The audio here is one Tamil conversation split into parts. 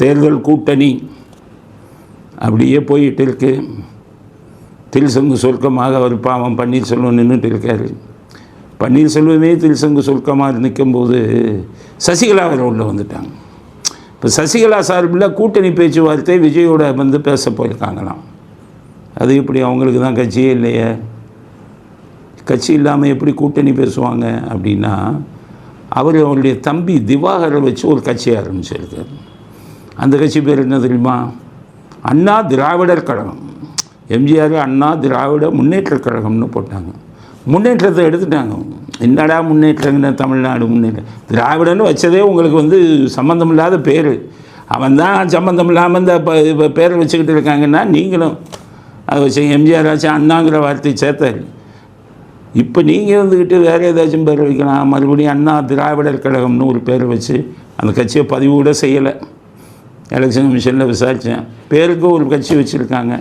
தேர்தல் கூட்டணி. அப்படியே போயிட்டு இருக்கு. திருசங்கு சொர்க்கமாக அவர் பாவம் பன்னீர்செல்வம் நின்றுட்டு இருக்காரு. பன்னீர்செல்வமே திருசங்கு சொர்க்கமாக நிற்கும்போது சசிகலா அவர் உள்ள வந்துட்டாங்க. இப்போ சசிகலா சார்பில் கூட்டணி பேச்சுவார்த்தை விஜயோட வந்து பேச போயிருக்காங்களாம். அது இப்படி அவங்களுக்கு தான் கட்சியே இல்லையே? கட்சி இல்லாமல் எப்படி கூட்டணி பேசுவாங்க அப்படின்னா அவர் அவருடைய தம்பி திவாகரை வச்சு ஒரு கட்சி ஆரம்பிச்சிருக்காரு. அந்த கட்சி பேர் என்ன தெரியுமா? அண்ணா திராவிடர் கழகம். எம்ஜிஆர் அண்ணா திராவிட முன்னேற்றக் கழகம்னு போட்டாங்க. முன்னேற்றத்தை எடுத்துட்டாங்க. என்னடா முன்னேற்றங்கிற தமிழ்நாடு முன்னேற்றம் திராவிடன்னு வச்சதே உங்களுக்கு வந்து சம்மந்தம் இல்லாத பேர். அவன் தான் சம்மந்தம் இல்லாமல் இந்த இப்போ பேரை வச்சுக்கிட்டு இருக்காங்கன்னா நீங்களும். அதை வச்சு எம்ஜிஆர் ஆச்சு அண்ணாங்கிற வார்த்தை சேர்த்தாரு. இப்போ நீங்கள் இருந்துக்கிட்டு வேறு ஏதாச்சும் பேர் வைக்கலாம். மறுபடியும் அண்ணா திராவிடர் கழகம்னு ஒரு பேரை வச்சு அந்த கட்சியை பதிவு கூட செய்யலை. எலெக்ஷன் கமிஷனில் விசாரித்தேன். பேருக்கு ஒரு கட்சி வச்சுருக்காங்க.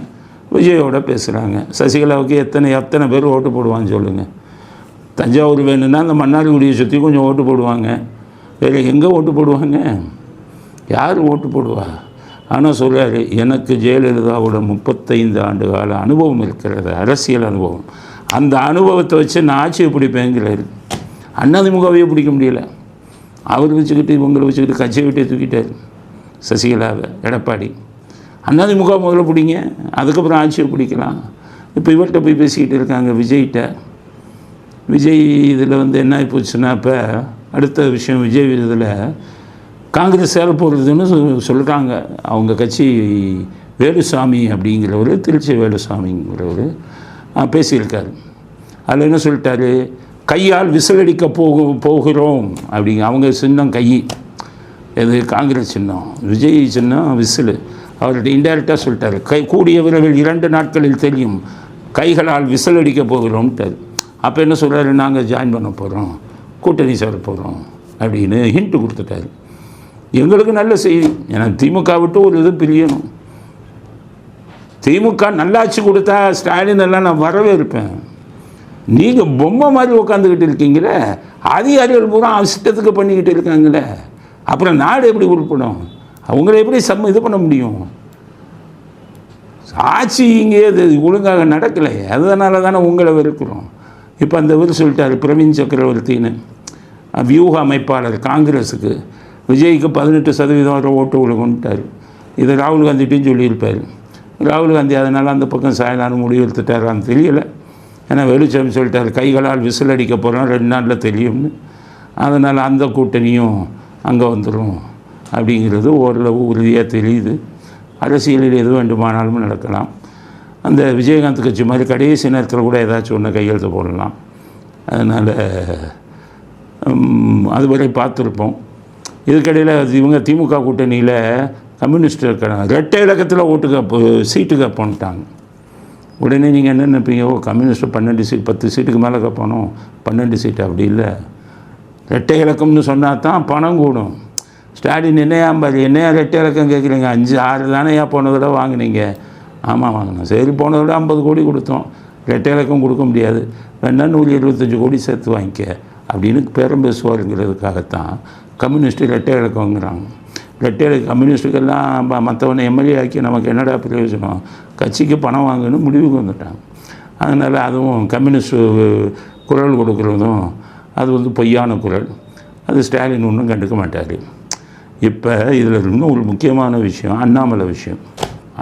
விஜயோட பேசுகிறாங்க சசிகலாவுக்கு எத்தனை எத்தனை பேர் ஓட்டு போடுவான்னு சொல்லுங்கள் தஞ்சாவூர் வேணும்னா அந்த மன்னார்குடியை சுற்றி கொஞ்சம் ஓட்டு போடுவாங்க. வேறு எங்கே ஓட்டு போடுவாங்க? யார் ஓட்டு போடுவா? ஆனால் சொல்கிறார் எனக்கு ஜெயலலிதாவோட முப்பத்தைந்து ஆண்டு கால அனுபவம் இருக்கிறது அரசியல் அனுபவம். அந்த அனுபவத்தை வச்சு நான் ஆட்சியை பிடிப்பேங்கிறாரு. அதிமுகவையே பிடிக்க முடியல. அவர் வச்சுக்கிட்டு இவங்களை வச்சுக்கிட்டு கட்சியை விட்டே தூக்கிட்டார். சசிகலாவை எடப்பாடி. அதிமுக முதல்ல பிடிங்க அதுக்கப்புறம் ஆட்சியை பிடிக்கலாம். இப்போ இவர்கிட்ட போய் பேசிக்கிட்டு இருக்காங்க விஜய்கிட்ட. விஜய் இதில் வந்து என்ன ஆகி போச்சுன்னா இப்போ அடுத்த விஷயம் விஜய் இதில் காங்கிரஸ் சேர போகிறதுன்னு சொல்கிறாங்க அவங்க கட்சி வேலுசாமி அப்படிங்கிறவர் திருச்சி வேலுசாமிங்கிறவர் பேசியிருக்காரு. அதில் என்ன சொல்லிட்டாரு? கையால் விசிலடிக்க போக போகிறோம் அப்படிங்க அவங்க சின்னம் கை. இது காங்கிரஸ் சின்னம் விஜய் சின்னம் விசில். அவர்கிட்ட இன்டைரக்டாக சொல்லிட்டார். கை கூடிய விரைவில் இரண்டு நாட்களில் தெரியும். கைகளால் விசில் அடிக்க போகிறோம்ட்டார் அப்போ என்ன சொல்கிறாரு நாங்கள் ஜாயின் பண்ண போகிறோம் கூட்டணி சேர போகிறோம் அப்படின்னு ஹிண்ட்டு கொடுத்துட்டாரு. எங்களுக்கு நல்ல செய்தி. ஏன்னா திமுக விட்டு ஒரு இது பிரியணும். திமுக நல்லாட்சி கொடுத்தா ஸ்டாலின் எல்லாம் நான் வரவே இருப்பேன் நீங்கள் பொம்மை மாதிரி உட்காந்துக்கிட்டு இருக்கீங்களே அதிகாரிகள் பூரா இஷ்டத்துக்கு பண்ணிக்கிட்டு இருக்காங்களே. அப்புறம் நாடு எப்படி உருப்படும்? அவங்கள எப்படி சம்ம இது பண்ண முடியும்? ஆட்சி இங்கே இது ஒழுங்காக நடக்கலை. அதனால தானே உங்களை வெறுக்கிறோம். இப்போ அந்த இவர் சொல்லிட்டார் பிரவீன் சக்கரவர்த்தின்னு. வியூக அமைப்பாளர் காங்கிரஸுக்கு. விஜய்க்கு பதினெட்டு சதவீதம் வர ஓட்டு விழுகுன்ட்டார் இதை ராகுல் காந்திட்டையும் சொல்லியிருப்பார். ராகுல் காந்தி அதனால் அந்த பக்கம் சாயலான்னு முடிவு எடுத்துட்டாரான்னு தெரியலை. ஏன்னா வெளிச்சம் சொல்லிட்டார் கைகளால் விசில் அடிக்க போகிறோம் ரெண்டு நாளில் தெரியும்னு. அதனால் அந்த கூட்டணியும் அங்கே வந்துடும் அப்படிங்கிறது ஓரளவு உறுதியாக தெரியுது. அரசியலில் எது வேண்டுமானாலும் நடக்கலாம். அந்த விஜயகாந்த் கட்சி மாதிரி கடைசி நேரத்தில் கூட ஏதாச்சும் ஒன்று கையெழுத்து போடலாம். அதனால் அதுவரை பார்த்துருப்போம். இதுக்கடையில் இவங்க திமுக கூட்டணியில் கம்யூனிஸ்ட் இருக்கிறாங்க ரெட்டை இலக்கத்தில் ஓட்டு கப்பு சீட்டு கப்போன்ட்டாங்க உடனே நீங்கள் என்ன நினைப்பீங்க? ஓ கம்யூனிஸ்ட்டு பன்னெண்டு சீட் பத்து சீட்டுக்கு மேலே கப்பணும் பன்னெண்டு சீட்டு அப்படி இல்லை. ரெட்டை இலக்கம்னு சொன்னால் தான் பணம் கூடும். ஸ்டாலின் என்னையா பாரு என்னையா ரெட்டை இலக்கம் கேட்குறீங்க அஞ்சு ஆறு தானேயா போன தடவை வாங்குனீங்க? ஆமாம் வாங்கினோம். சரி போன தடவை ஐம்பது கோடி கொடுத்தோம். ரெட்டை இலக்கம் கொடுக்க முடியாது. வேணா நூறு இருபத்தஞ்சி கோடி சேர்த்து வாங்கிக்க. அப்படின்னு பேரம் பேசுவாருங்கிறதுக்காகத்தான் கம்யூனிஸ்ட் ரெட்டை இலக்கங்கிறாங்க ரெட்டை இலக்க கம்யூனிஸ்ட்டுக்கெல்லாம் மற்றவனை எம்எல்ஏ ஆக்கி நமக்கு என்னடா பிரயோஜனம்? கட்சிக்கு பணம் வாங்கணும்னு முடிவுக்கு வந்துட்டாங்க. அதனால் அதுவும் கம்யூனிஸ்ட் குரல் கொடுக்குறதும் அது வந்து பொய்யான குரல். அது ஸ்டாலின் ஒன்றும் கண்டுக்க மாட்டார். இப்போ இதில் இன்னும் ஒரு முக்கியமான விஷயம் அண்ணாமலை விஷயம்.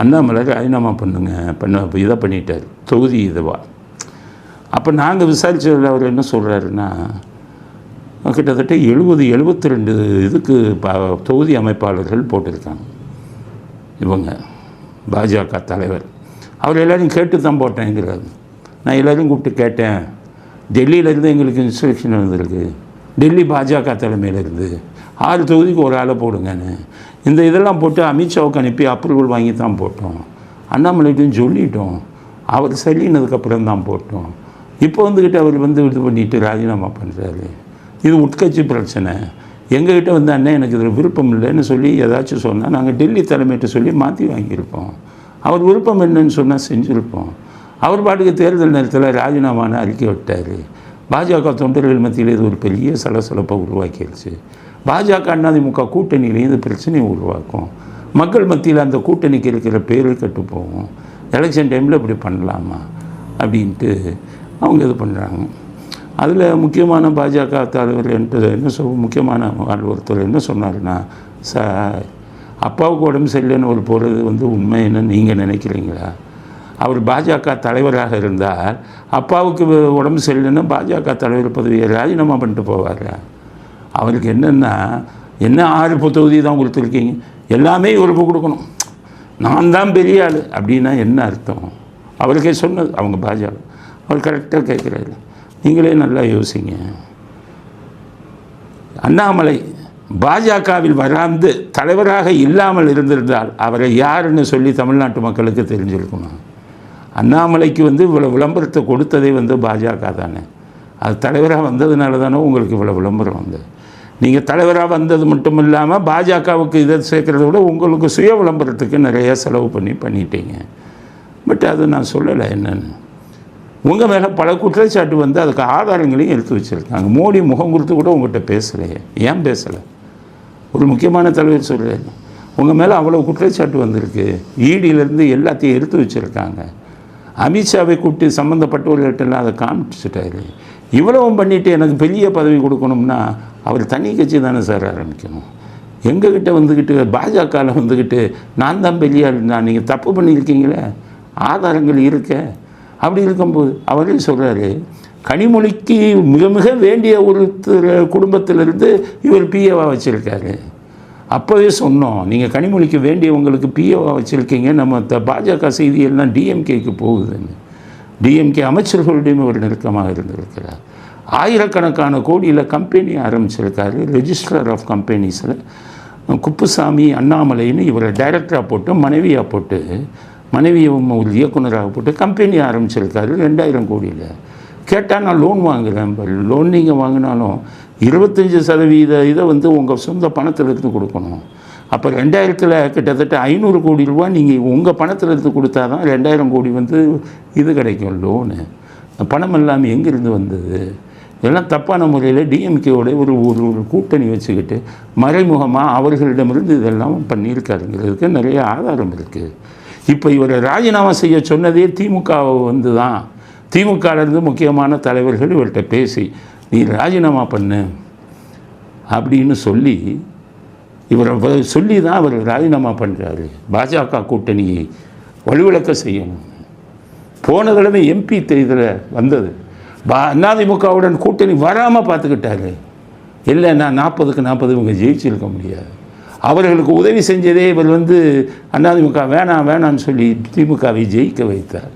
அண்ணாமலை ராஜினாமா பண்ணுங்க பண்ண இதை பண்ணிட்டார். தொகுதி இதுவா. அப்போ நாங்கள் விசாரித்ததில் அவர் என்ன சொல்கிறாருன்னா கிட்டத்தட்ட எழுபது எழுபத்தி ரெண்டு இதுக்கு தொகுதி அமைப்பாளர்கள் போட்டிருக்காங்க. இவங்க பாஜக தலைவர். அவர் எல்லோரும் கேட்டு தான் போட்டேங்கிறார். நான் எல்லோரும் கூப்பிட்டு கேட்டேன். டெல்லியிலேருந்து எங்களுக்கு இன்ஸ்ட்ரக்ஷன் வந்திருக்கு. டெல்லி பாஜக தலைமையிலேருந்து. ஆறு தொகுதிக்கு ஒரு ஆளை போடுங்கன்னு. இந்த இதெல்லாம் போட்டு அமித்ஷாவுக்கு அனுப்பி அப்ரூவல் வாங்கி தான் போட்டோம். அண்ணாமலைட்டையும் சொல்லிட்டோம். அவர் சரினதுக்கப்புறம் தான் போட்டோம். இப்போ வந்துக்கிட்டு அவர் வந்து இது பண்ணிட்டு ராஜினாமா பண்ணுறாரு இது உட்கட்சி பிரச்சனை. எங்ககிட்ட வந்து அண்ணன் எனக்கு இதில் விருப்பம் இல்லைன்னு சொல்லி ஏதாச்சும் சொன்னால் நாங்கள் டெல்லி தலைமையிட்ட சொல்லி மாற்றி வாங்கியிருப்போம். அவர் விருப்பம் என்னன்னு சொன்னால் செஞ்சுருப்போம். அவர் பாட்டுக்கு தேர்தல் நேரத்தில் ராஜினாமான்னு அறிக்கை விட்டார். பாஜக தொண்டர்கள் மத்தியில் இது ஒரு பெரிய சலசலப்பை உருவாக்கிடுச்சு பாஜக அதிமுக கூட்டணியிலையும் இது பிரச்சனையை உருவாக்கும். மக்கள் மத்தியில் அந்த கூட்டணிக்கு இருக்கிற பேரு கெட்டு போகும். எலெக்ஷன் டைமில் இப்படி பண்ணலாமா? அப்படின்ட்டு அவங்க இது பண்ணுறாங்க அதில் முக்கியமான பாஜக தலைவர் என்று என்ன சொல் முக்கியமான ஆள் ஒருத்தர் என்ன சொன்னாருன்னா சார் அப்பாவுக்கு உடம்பு சரியில்லைன்னு ஒரு போகிறது வந்து உண்மை என்ன நீங்கள் நினைக்கிறீங்களா? அவர் பாஜக தலைவராக இருந்தால் அப்பாவுக்கு உடம்பு சரியில்லைன்னா பாஜக தலைவர் பதவியை ராஜினாமா பண்ணிட்டு போவார். அவருக்கு என்னென்னா என்ன ஆறு தொகுதி தான் கொடுத்துருக்கீங்க? எல்லாமே இவருக்கு கொடுக்கணும். நான் தான் பெரிய ஆள். அப்படின்னா என்ன அர்த்தம்? அவருக்கே சொன்னது அவங்க பாஜக. அவர் கரெக்டாக கேட்குறாரு. நீங்களே நல்லா யோசிங்க. அண்ணாமலை பாஜகவில் வராந்து தலைவராக இல்லாமல் இருந்திருந்தால் அவரை யாருன்னு சொல்லி தமிழ்நாட்டு மக்களுக்கு தெரிஞ்சிருக்கணும் அண்ணாமலைக்கு வந்து இவ்வளோ விளம்பரத்தை கொடுத்ததே வந்து பாஜக தானே. அது தலைவராக வந்ததுனால தானே உங்களுக்கு இவ்வளோ விளம்பரம் வந்தது. நீங்கள் தலைவராக வந்தது மட்டும் இல்லாமல் பாஜகவுக்கு இதை சேர்க்குறத விட உங்களுக்கு சுய விளம்பரத்துக்கு நிறைய செலவு பண்ணி பண்ணிட்டீங்க. பட் அது நான் சொல்லலை என்னென்னு. உங்கள் மேலே பல குற்றச்சாட்டு வந்து அதுக்கு ஆதாரங்களையும் எடுத்து வச்சுருக்காங்க. மோடி முகம் கொடுத்து கூட உங்கள்கிட்ட பேசலையே. ஏன் பேசலை? ஒரு முக்கியமான தலைவர் சொல்கிறேன் உங்கள் மேலே அவ்வளோ குற்றச்சாட்டு வந்திருக்கு. ஈடியிலேருந்து எல்லாத்தையும் எடுத்து வச்சுருக்காங்க. அமித்ஷாவை கூப்பிட்டு சம்மந்தப்பட்டவர்கள்ட்டெல்லாம் அதை காமிச்சிட்டாரு. இவ்வளவும் பண்ணிவிட்டு எனக்கு பெரிய பதவி கொடுக்கணும்னா அவர் தனி கட்சி தானே சார் ஆரம்பிக்கணும். எங்ககிட்ட வந்துக்கிட்டு பாஜகவில் வந்துக்கிட்டு நான் தான் பெரிய ஆள் நான் நீங்கள் தப்பு பண்ணியிருக்கீங்களே ஆதாரங்கள் இருக்க? அப்படி இருக்கும்போது அவரே சொல்கிறாரு கனிமொழிக்கு மிக மிக வேண்டிய ஒருத்தர் குடும்பத்திலிருந்து இவர் பிஏவாக வச்சுருக்காரு. அப்போவே சொன்னோம் நீங்கள் கனிமொழிக்கு வேண்டியவங்களுக்கு பிஓவாக வச்சுருக்கீங்க நம்ம த பாஜக செய்தியெல்லாம் டிஎம்கேக்கு போகுதுன்னு. டிஎம்கே அமைச்சர்களுடையும் ஒரு நெருக்கமாக இருந்திருக்கிறார். ஆயிரக்கணக்கான கோடியில் கம்பெனி ஆரம்பிச்சிருக்காரு ரெஜிஸ்ட்ரர் ஆஃப் கம்பெனிஸில் குப்புசாமி அண்ணாமலைன்னு இவரை டைரக்டராக போட்டு மனைவியாக போட்டு மனைவியை ஒரு இயக்குனராக போட்டு கம்பெனி ஆரம்பிச்சிருக்காரு ரெண்டாயிரம் கோடியில். கேட்டால் நான் லோன் வாங்குறேன் லோன் நீங்கள் வாங்கினாலும் இருபத்தஞ்சி சதவீத இதை வந்து உங்கள் சொந்த பணத்தில் இருந்து கொடுக்கணும். அப்போ ரெண்டாயிரத்தில் கிட்டத்தட்ட ஐநூறு கோடி ரூபா நீங்கள் உங்கள் பணத்தில் இருந்து கொடுத்தா தான் ரெண்டாயிரம் கோடி வந்து இது கிடைக்கும் லோனு பணம் இல்லாமல் எங்கேருந்து வந்தது? இதெல்லாம் தப்பான முறையில் டிஎம்கேவோட ஒரு ஒரு ஒரு கூட்டணி வச்சுக்கிட்டு மறைமுகமாக அவர்களிடமிருந்து இதெல்லாம் பண்ணியிருக்காருங்கிறதுக்கு நிறைய ஆதாரம் இருக்குது இப்போ இவரை ராஜினாமா செய்ய சொன்னதே திமுக வந்து தான் திமுகலேருந்து முக்கியமான தலைவர்கள் இவர்கிட்ட பேசி நீ ராஜினாமா பண்ணு அப்படின்னு சொல்லி இவரை சொல்லி தான் அவர் ராஜினாமா பண்ணுறாரு பாஜக கூட்டணியை வலுவிளக்க செய்யணும் போன தடவை எம்பி தேர்தலில் வந்தது. பா அதிமுகவுடன் கூட்டணி வராமல் பார்த்துக்கிட்டாரு. இல்லை நான் நாற்பதுக்கு நாற்பது இவங்க ஜெயிச்சிருக்க முடியாது. அவர்களுக்கு உதவி செஞ்சதே இவர் வந்து அதிமுக வேணாம் வேணாம்னு சொல்லி திமுகவை ஜெயிக்க வைத்தார்.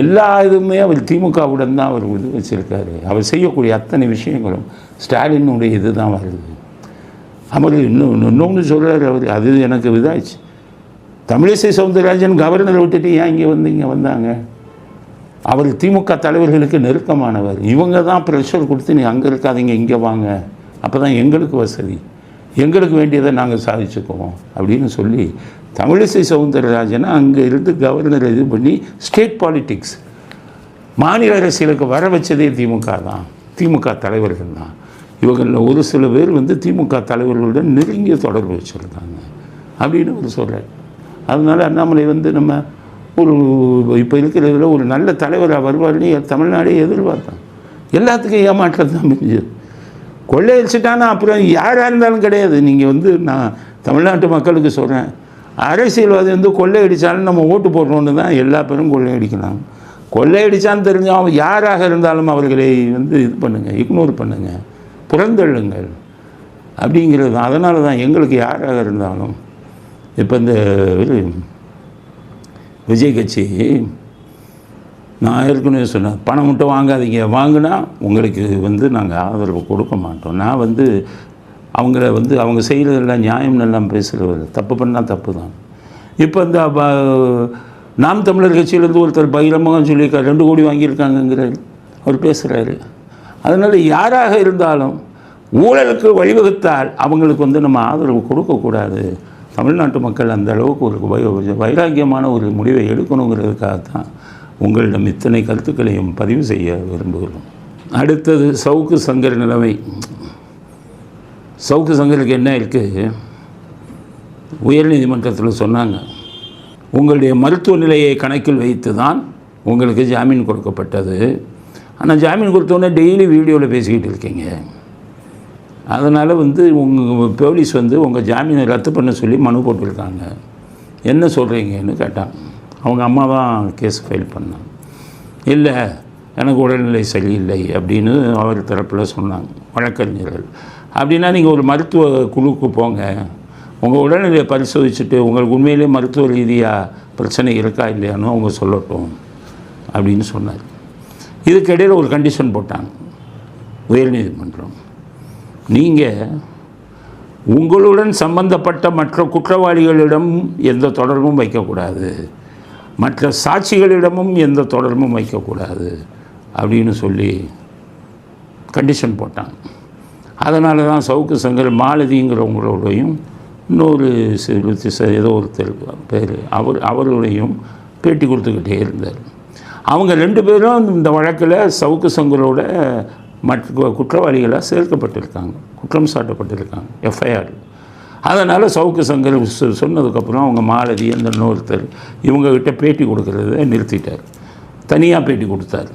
எல்லா இதுவுமே அவர் திமுகவுடன் தான் அவர் இது வச்சுருக்காரு. அவர் செய்யக்கூடிய அத்தனை விஷயங்களும் ஸ்டாலினுடைய இது தான் வருது. அவர் இன்னும் இன்னொன்று சொல்கிறார் அவர் அது எனக்கு இதாச்சு தமிழிசை சவுந்தரராஜன் கவர்னரை விட்டுட்டு ஏன் இங்கே வந்து இங்கே வந்தாங்க? அவர் திமுக தலைவர்களுக்கு நெருக்கமானவர். இவங்க தான் ப்ரெஷர் கொடுத்து நீ அங்கே இருக்காதீங்க இங்கே வாங்க. அப்போ தான் எங்களுக்கு வசதி. எங்களுக்கு வேண்டியதை நாங்கள் சாதிச்சுக்குவோம் அப்படின்னு சொல்லி தமிழிசை சவுந்தரராஜனை அங்கே இருந்து கவர்னர் இது பண்ணி ஸ்டேட் பாலிட்டிக்ஸ் மாநில அரசியலுக்கு வர வச்சதே திமுக தான். திமுக தலைவர்கள் தான். இவங்களில் ஒரு சில பேர் வந்து திமுக தலைவர்களுடன் நெருங்கிய தொடர்பு வச்சுருக்காங்க. அப்படின்னு ஒரு சொல்கிறார் அதனால அண்ணாமலை வந்து நம்ம ஒரு இப்போ இருக்கிறதுல ஒரு நல்ல தலைவராக வருவார்னு தமிழ்நாடே எதிர்பார்த்தான். எல்லாத்துக்கும் ஏமாற்றம் தான் முடிஞ்சது கொள்ளையடிச்சிட்டானா அப்புறம் யாராக இருந்தாலும் கிடையாது. நீங்கள் வந்து நான் தமிழ்நாட்டு மக்களுக்கு சொல்கிறேன் அரசியல்வாதி வந்து கொள்ளையடித்தாலும் நம்ம ஓட்டு போடுறோன்னு தான் எல்லா பேரும் கொள்ளையடிக்கலாம் கொள்ளையடித்தான்னு தெரிஞ்ச அவன் யாராக இருந்தாலும் அவர்களை வந்து இது பண்ணுங்கள் இக்னோர் பண்ணுங்கள் புறந்தள்ளுங்கள் அப்படிங்கிறது தான். அதனால தான் எங்களுக்கு யாராக இருந்தாலும் இப்போ இந்த விஜய் கட்சி நான் ஏற்கனவே சொன்னேன் பணம் மட்டும் வாங்காதீங்க. வாங்கினா உங்களுக்கு வந்து நாங்கள் ஆதரவு கொடுக்க மாட்டோம். நான் வந்து அவங்கள வந்து அவங்க செய்கிறதெல்லாம் நியாயம் எல்லாம் பேசுகிறவர் தப்பு பண்ணால் தப்பு தான் இப்போ இந்த நாம் தமிழர் கட்சியிலேருந்து ஒருத்தர் பகிரமாக சொல்லியிருக்கார் ரெண்டு கோடி வாங்கியிருக்காங்கங்கிறார். அவர் பேசுகிறாரு அதனால் யாராக இருந்தாலும் ஊழலுக்கு வழிவகுத்தால் அவங்களுக்கு வந்து நம்ம ஆதரவு கொடுக்கக்கூடாது. தமிழ்நாட்டு மக்கள் அந்த அளவுக்கு ஒரு வை- வைராக்கியமான ஒரு முடிவை எடுக்கணுங்கிறதுக்காக தான் உங்களிடம் இத்தனை கருத்துக்களையும் பதிவு செய்ய விரும்புகிறோம். அடுத்தது சவுக்கு சங்கர் நிலைமை. சவுக்கு சங்கருக்கு என்ன இருக்குது உயர்நீதிமன்றத்தில் சொன்னாங்க. உங்களுடைய மருத்துவ நிலையை கணக்கில் வைத்து தான் உங்களுக்கு ஜாமீன் கொடுக்கப்பட்டது. ஆனால் ஜாமீன் கொடுத்தோன்னே டெய்லி வீடியோவில் பேசிக்கிட்டு இருக்கீங்க. அதனால் வந்து உங்கள் போலீஸ் வந்து உங்கள் ஜாமீனை ரத்து பண்ண சொல்லி மனு போட்டிருக்காங்க. என்ன சொல்கிறீங்கன்னு கேட்டான். அவங்க அம்மா தான் கேஸ் ஃபைல் பண்ணான் இல்லை எனக்கு உடல்நிலை சரியில்லை அப்படின்னு அவர் தரப்பில் சொன்னாங்க. வழக்கறிஞர்கள். அப்படின்னா நீங்கள் ஒரு மருத்துவ குழுக்கு போங்க. உங்கள் உடல்நிலையை பரிசோதிச்சுட்டு உங்களுக்கு உண்மையிலே மருத்துவ ரீதியாக பிரச்சனை இருக்கா இல்லையான்னு அவங்க சொல்லட்டும் அப்படின்னு சொன்னார். இதுக்கிடையில் ஒரு கண்டிஷன் போட்டாங்க. உயர்நீதிமன்றம். நீங்கள் உங்களுடன் சம்பந்தப்பட்ட மற்ற குற்றவாளிகளிடம் எந்த தொடர்பும் வைக்கக்கூடாது. மற்ற சாட்சிகளிடமும் எந்த தொடர்பும் வைக்கக்கூடாது அப்படின்னு சொல்லி கண்டிஷன் போட்டாங்க. அதனால தான் சவுக்கு சங்கர் மாலதிங்கிறவங்களோடையும் இன்னொரு சிறுத்தை ஏதோ ஒருத்தர் பேர் அவர் அவர்களையும் பேட்டி கொடுத்துக்கிட்டே இருந்தார். அவங்க ரெண்டு பேரும் இந்த வழக்கில் சவுக்கு சங்கரோட மற்ற குற்றவாளிகளாக சேர்க்கப்பட்டிருக்காங்க குற்றம் சாட்டப்பட்டிருக்காங்க எஃப்ஐஆர் அதனால் சவுக்கு சங்கர் சொன்னதுக்கப்புறம் அவங்க மாலதி அந்த இன்னொருத்தர் இவங்ககிட்ட பேட்டி கொடுக்கறத நிறுத்திட்டார். தனியாக பேட்டி கொடுத்தாரு.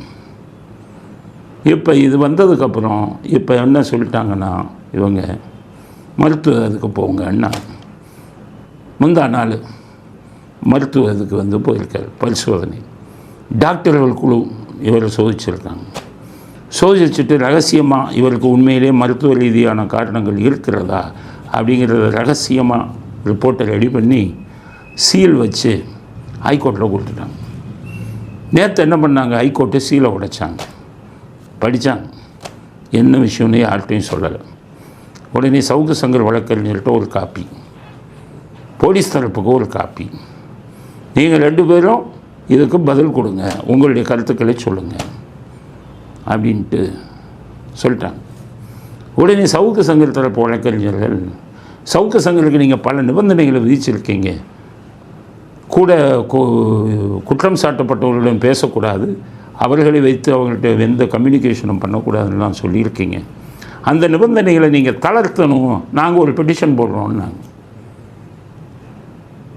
இப்போ இது வந்ததுக்கப்புறம் இப்போ என்ன சொல்லிட்டாங்கன்னா இவங்க மருத்துவ இதுக்கு போங்கன்னா முந்தா நாள் மருத்துவ இதுக்கு வந்து போயிருக்கார் பரிசோதனை. டாக்டர்கள் குழு இவரை சோதிச்சிருக்காங்க. சோதிச்சுட்டு ரகசியமாக இவருக்கு உண்மையிலே மருத்துவ ரீதியான காரணங்கள் இருக்கிறதா அப்படிங்கிறத ரகசியமாக ரிப்போர்ட்டை ரெடி பண்ணி சீல் வச்சு ஹைகோர்ட்டில் கொடுத்துட்டாங்க. நேற்று என்ன பண்ணாங்க? ஹைகோர்ட்டு சீலை உடைச்சாங்க. படித்தாங்க என்ன விஷயம்னு யார்கிட்டையும் சொல்லலை. உடனே சவுக்கு சங்கர் வழக்கறிஞர்கிட்ட ஒரு காப்பி. போலீஸ் தரப்புக்கு ஒரு காப்பி. நீங்கள் ரெண்டு பேரும் இதுக்கு பதில் கொடுங்க. உங்களுடைய கருத்துக்களை சொல்லுங்கள் அப்படின்ட்டு சொல்லிட்டாங்க. உடனே சவுக்கு சங்கர் தரப்பு வழக்கறிஞர்கள் சவுக்கு சங்கருக்கு நீங்கள் பல நிபந்தனைகளை விதிச்சிருக்கீங்க. கூட குற்றம் சாட்டப்பட்டவர்களிடம் பேசக்கூடாது. அவர்களை வைத்து அவங்கள்ட்ட எந்த கம்யூனிகேஷனும் பண்ணக்கூடாதுன்னுலாம் சொல்லியிருக்கீங்க. அந்த நிபந்தனைகளை நீங்கள் தளர்த்தணும். நாங்கள் ஒரு பெட்டிஷன் போடுறோம்னாங்க.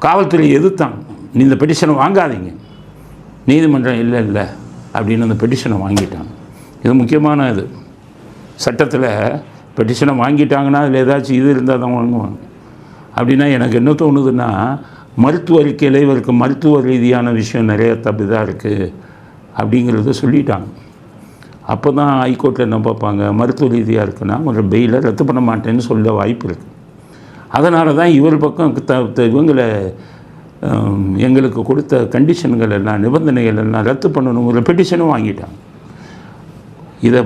காவல்துறை எதிர்த்தாங்க நீ இந்த பெட்டிஷனை வாங்காதீங்க. நீதிமன்றம் இல்லை இல்லை அப்படின்னு அந்த பெட்டிஷனை வாங்கிட்டாங்க. இது முக்கியமான இது. சட்டத்தில் பெட்டிஷனை வாங்கிட்டாங்கன்னா அதில் ஏதாச்சும் இது இருந்தால் தான் வாங்குவாங்க. அப்படின்னா எனக்கு என்ன தோணுதுன்னா மருத்துவ அறிக்கையில் இவருக்கு மருத்துவ ரீதியான விஷயம் நிறைய தப்பு இதாக இருக்குது அப்படிங்கிறத சொல்லிட்டாங்க. அப்போ தான் ஹைகோர்ட்டில் என்ன பார்ப்பாங்க? மருத்துவ ரீதியாக இருக்குன்னா ஒரு பெயிலை ரத்து பண்ண மாட்டேன்னு சொல்ல வாய்ப்பு இருக்குது அதனால தான் இவர் பக்கம் த இவங்களை எங்களுக்கு கொடுத்த கண்டிஷன்கள் எல்லாம் நிபந்தனைகள் எல்லாம் ரத்து பண்ணணுங்கிற பெட்டிஷனும் வாங்கிட்டாங்க. இதை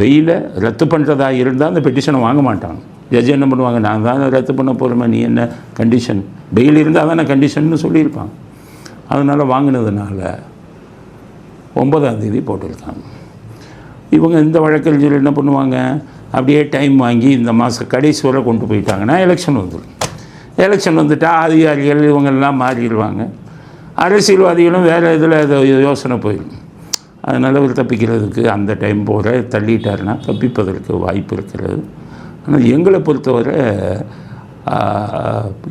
பெயிலை ரத்து பண்ணுறதா இருந்தால் அந்த பெட்டிஷனை வாங்க மாட்டாங்க. ஜட்ஜ் என்ன பண்ணுவாங்க? நான் தான் ரத்து பண்ண போகிறோமே நீ என்ன கண்டிஷன் பெயில் இருந்தால் தானே கண்டிஷன்னு சொல்லியிருப்பாங்க. அதனால் வாங்கினதுனால ஒன்பதாம் தேதி போட்டிருக்காங்க இவங்க இந்த வழக்கறிஞர் என்ன பண்ணுவாங்க? அப்படியே டைம் வாங்கி இந்த மாதம் கடைசி வரை கொண்டு போயிட்டாங்கன்னா எலெக்ஷன் வந்துடும் எலெக்ஷன் வந்துட்டால் அதிகாரிகள் இவங்கெல்லாம் மாறிடுவாங்க. அரசியல்வாதிகளும் வேறு இதில் யோசனை போயிடும். அதனால் அவர் தப்பிக்கிறதுக்கு அந்த டைம் போகிற தள்ளிட்டாருன்னா தப்பிப்பதற்கு வாய்ப்பு இருக்கிறது. ஆனால் எங்களை பொறுத்தவரை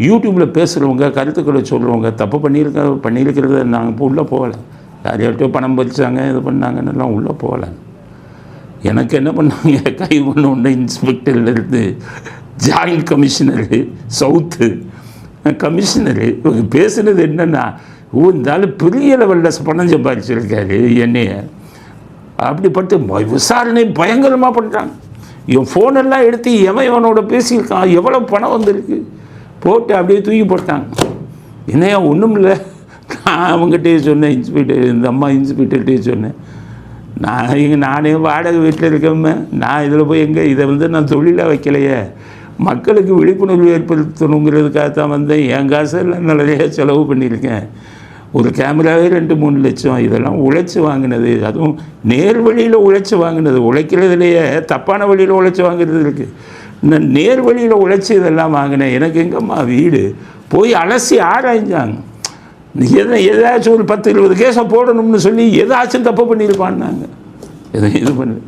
யூடியூப்பில் பேசுகிறவங்க கருத்துக்களை சொல்கிறவங்க தப்பு பண்ணியிருக்க பண்ணியிருக்கிறத நாங்கள் இப்போ உள்ளே போகலை. யார் பணம் பறிச்சாங்க இது பண்ணாங்கன்னெல்லாம் உள்ளே போகலை. எனக்கு என்ன பண்ணாங்க கை கொண்டு ஒன்று இன்ஸ்பெக்டர்லேருந்து ஜாயின்ட் கமிஷனரு சவுத்து கமிஷனரு இவங்க பேசுனது என்னென்னா ஓ இருந்தாலும் பெரிய லெவலில் பணம் சம்பாதிச்சிருக்காரு என்னைய. அப்படிப்பட்டு விசாரணை பயங்கரமாக பண்ணுறாங்க இவன் ஃபோனெல்லாம் எடுத்து எவன் இவனோட பேசியிருக்கான்? எவ்வளோ பணம் வந்திருக்கு? போட்டு அப்படியே தூக்கி போட்டாங்க. என்னையா ஒன்றும் இல்லை அவங்ககிட்டயே சொன்னேன் இன்ஸ்பெக்டர் இந்த அம்மா இன்ஸ்பெக்டர்கிட்டே சொன்னேன். நான் இங்கே நானே வாடகை வீட்டில் இருக்கமே நான் இதில் போய் எங்கே இதை வந்து நான் தொழிலாக வைக்கலையே. மக்களுக்கு விழிப்புணர்வு ஏற்படுத்தணுங்கிறதுக்காக தான் வந்தேன். என் காசெல்லாம் நிறைய செலவு பண்ணியிருக்கேன். ஒரு கேமராவே ரெண்டு மூணு லட்சம். இதெல்லாம் உழைச்சி வாங்கினது. அதுவும் நேர் வழியில் உழைச்சி வாங்கினது. உழைக்கிறதுலையே தப்பான வழியில் உழைச்சி வாங்குறது இருக்குது நான் நேர் வழியில் உழைச்சி இதெல்லாம் வாங்கினேன். எனக்கு எங்கம்மா வீடு? போய் அலசி ஆராய்ஞ்சாங்க. எதை ஏதாச்சும் ஒரு பத்து இருபது கேஸை போடணும்னு சொல்லி ஏதாச்சும் தப்பு பண்ணியிருப்பான்னாங்க எதை இது பண்ணு.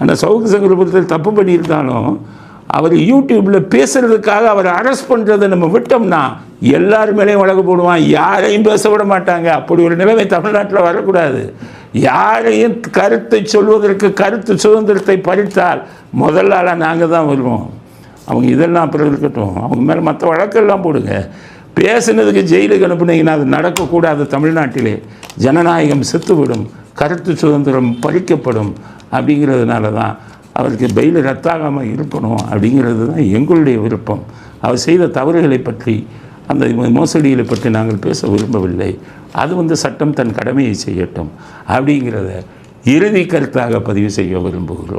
ஆனால் சவுக்கு சங்கரை தப்பு பண்ணியிருந்தாலும் அவர் யூடியூப்பில் பேசுகிறதுக்காக அவர் அரெஸ்ட் பண்ணுறதை நம்ம விட்டோம்னா எல்லார் மேலேயும் வழக்கு போடுவான். யாரையும் பேச விட மாட்டாங்க. அப்படி ஒரு நிலைமை தமிழ்நாட்டில் வரக்கூடாது. யாரையும் கருத்தை சொல்வதற்கு கருத்து சுதந்திரத்தை பறித்தால் முதல் நாங்கள் தான் வருவோம். அவங்க இதெல்லாம் அப்புறம் இருக்கட்டும். அவங்க மேலே மற்ற வழக்கெல்லாம் போடுங்க. பேசினதுக்கு ஜெயிலுக்கு அனுப்புனீங்கன்னா அது நடக்கக்கூடாது தமிழ்நாட்டிலே. ஜனநாயகம் செத்துவிடும் கருத்து சுதந்திரம் பறிக்கப்படும் அப்படிங்கிறதுனால தான் அவருக்கு பெயில் ரத்தாகாமல் இருக்கணும் அப்படிங்கிறது தான் எங்களுடைய விருப்பம். அவர் செய்த தவறுகளை பற்றி அந்த மோசடிகளை பற்றி நாங்கள் பேச விரும்பவில்லை. அது வந்து சட்டம் தன் கடமையை செய்யட்டும் அப்படிங்கிறத இறுதி கருத்தாக பதிவு செய்ய விரும்புகிறோம்.